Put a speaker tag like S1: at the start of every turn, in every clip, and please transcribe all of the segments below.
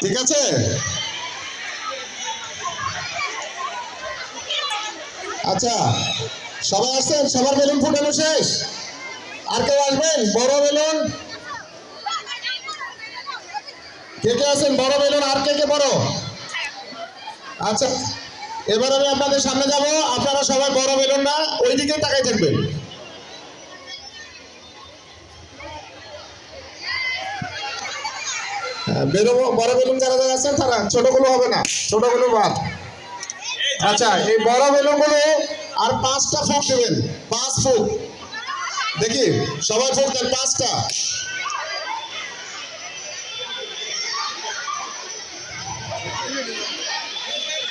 S1: ঠিক আছে? আচ্ছা সবাই আসছেন? সবার বেলুন ফুটানো শেষ? আর কেউ আসবেন? বড় বেলুন? কে কে আছেন? বড় বেলুন? আর কে কে বড়? আচ্ছা এবার আমি আপনাদের সামনে যাব। আপনারা সবাই বড় বেলুন না ওই দিকে তাকাই থাকবেন। বেরোবো বড় বেলুন যারা যারা আছেন তারা ছোটগুলো হবে না ছোটগুলো বাদ। আচ্ছা এই বড় বেলুনগুলো আর পাঁচটা ফুট দেবেন পাঁচ ফুট। দেখি সবাই ফুট দেন পাঁচটা।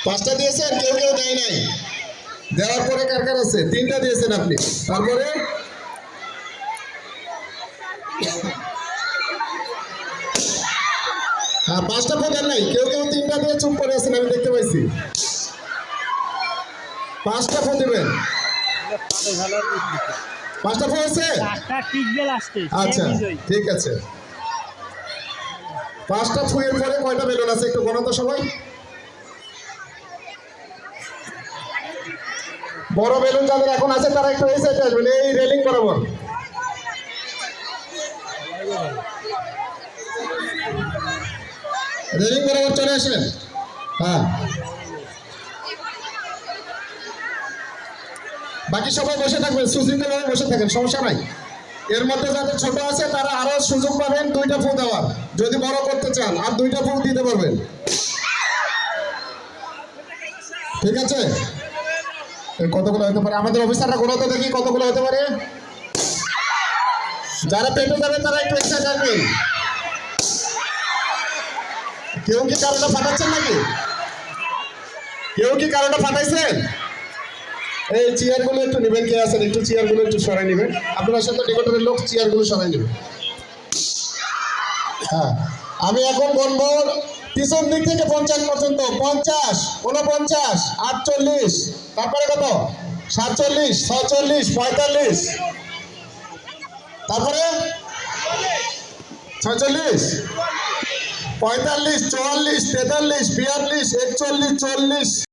S1: পাঁচটা দিয়েছেন কেউ কেউ দেয় নাই। দেওয়ার পরে কার কার আছে? তিনটা দিয়েছেন আপনি। তারপরে? হ্যাঁ পাঁচটা ফুট আর নাই। কেউ কেউ তিনটা দিয়ে চুপ করে আছেন আমি দেখতে পাইছি। পাঁচটা ফুট দিবেন। পাঁচটা ফুট আছে? আচ্ছা ঠিক আছে। পাঁচটা ফুয়ের পরে কয়টা বেলুন আছে একটু গণত সবাই। বড় বেলুন যাদের এখন আছে তারা একটু এই সাইডে আসবেন এই রেলিং বরাবর। রেলিং বরাবর চলে আসেন হ্যাঁ। বাকি সবাই বসে থাকবেন, সুশৃঙ্খলভাবে বসে থাকেন, সমস্যা নাই। এর মধ্যে যাদের ছোট আছে, তারা আরও সুযোগ পাবেন দুইটা ফু দেওয়ার। যদি বড় করতে চান, আর দুইটা ফু দিতে পারবেন। ঠিক আছে? কতগুলো হতে পারে? আমাদের অফিসাররা গুলোতে দেখি কতগুলো হতে পারে। যারা পেটে যাবে তারা একটু এক্সট্রা থাকবেন। কেউ কি কারোটা ফাটাচ্ছেন নাকি? কেউ কি কারোটা ফাটাইছেন? এই চেয়ারগুলো একটু নেবেন, কে আছেন? একটু চেয়ারগুলো একটু সরাই নেবেন। আপনার সাথে নিকটের লোক চেয়ারগুলো সরাই নেবেন হ্যাঁ আমি এখন বলব, পিছন দিক থেকে পঞ্চাশ পর্যন্ত, পঞ্চাশ উনপঞ্চাশ আটচল্লিশ, তারপরে কত? সাতচল্লিশ ছচল্লিশ পঁয়তাল্লিশ। তারপরে? ছয়চল্লিশ। পঁয়তাল্লিশ চুয়াল্লিশ তেতাল্লিশ বিয়াল্লিশ একচল্লিশ চল্লিশ।